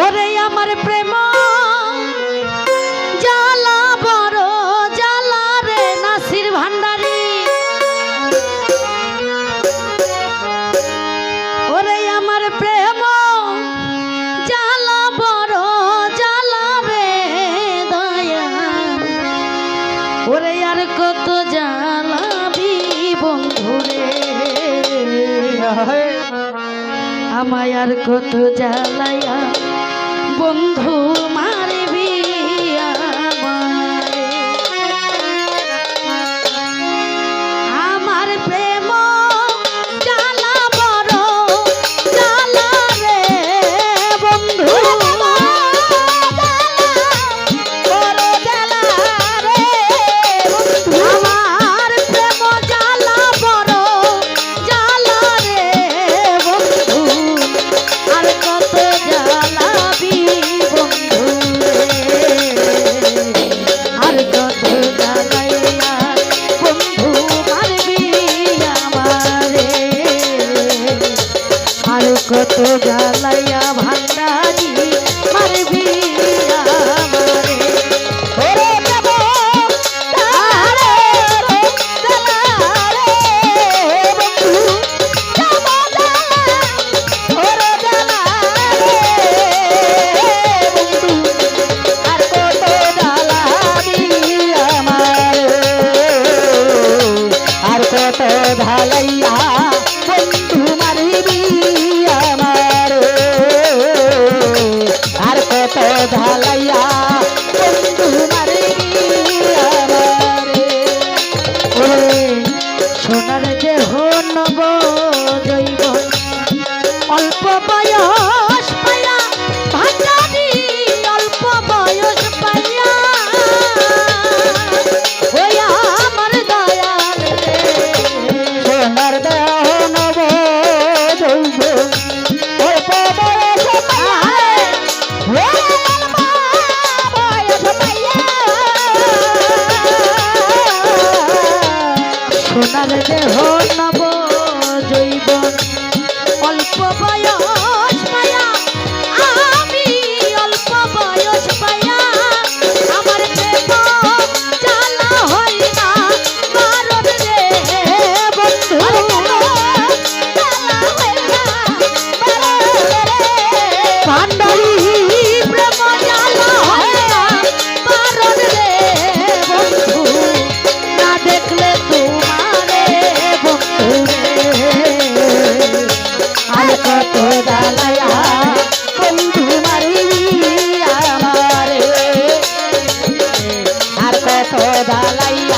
ওরে আমার প্রেম, জ্বালা বড়, জ্বালা রে নাসির ভান্ডারী। ওরে আমার প্রেম, জ্বালা বড়, জ্বালা রে দয়া ওরে আর কত জ্বালাবি বন্ধুরে আমায় আর কত জ্বালায়া বন্ধু ভাইয়া ভাই এত দালাই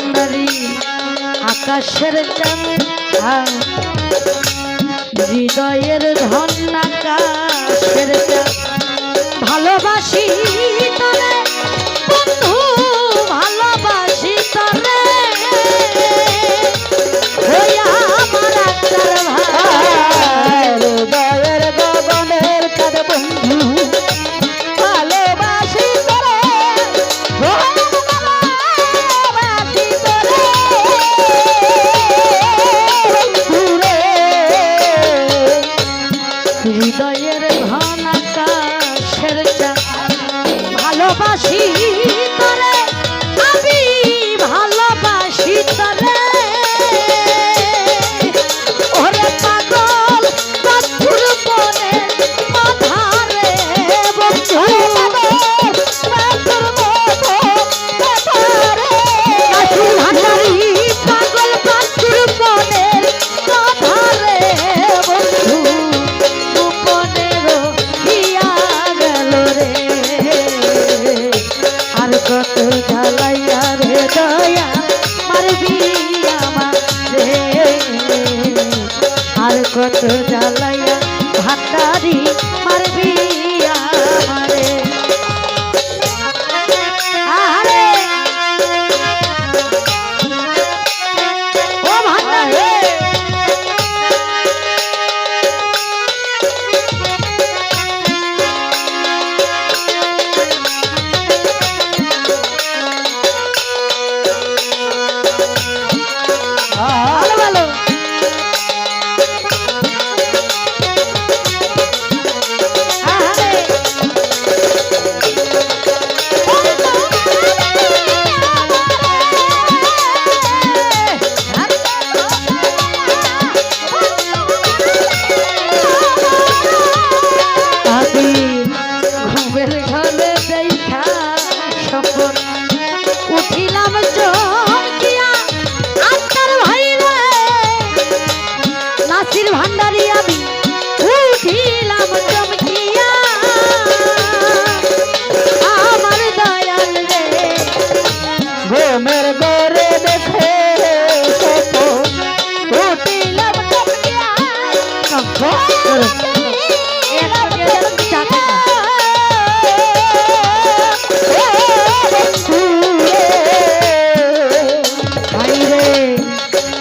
ভান্ডারি আকাশের চাঁদ। হৃদয়ের ধন চাঁদ। ভালোবাসি তোরা হৃদয়ের ভালোবাসি দয়া মারবি আমার আর কত জ্বালাইয়া ভাতারি মারবি।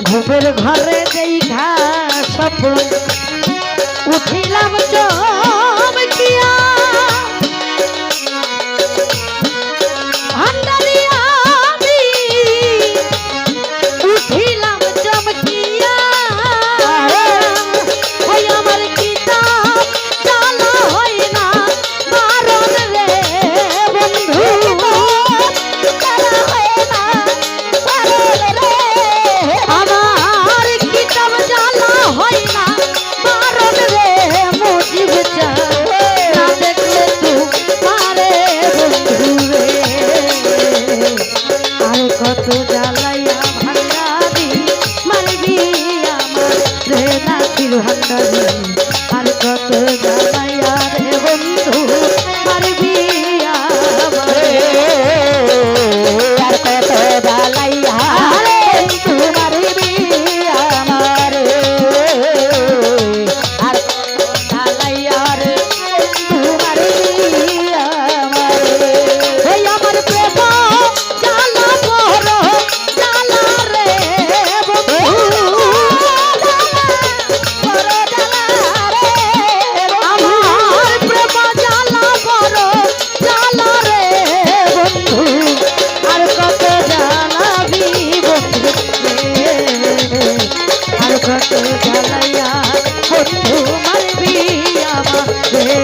ঘুমের ঘরে দেখা স্বপ্ন উঠিলাম চোখ যত জ্বালাইয়া বন্ধু মারবি আমারে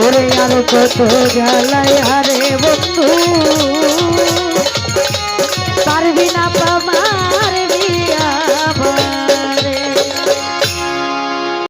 ওরে আর কত জ্বালাইয়া রে বন্ধু পারবি না পাব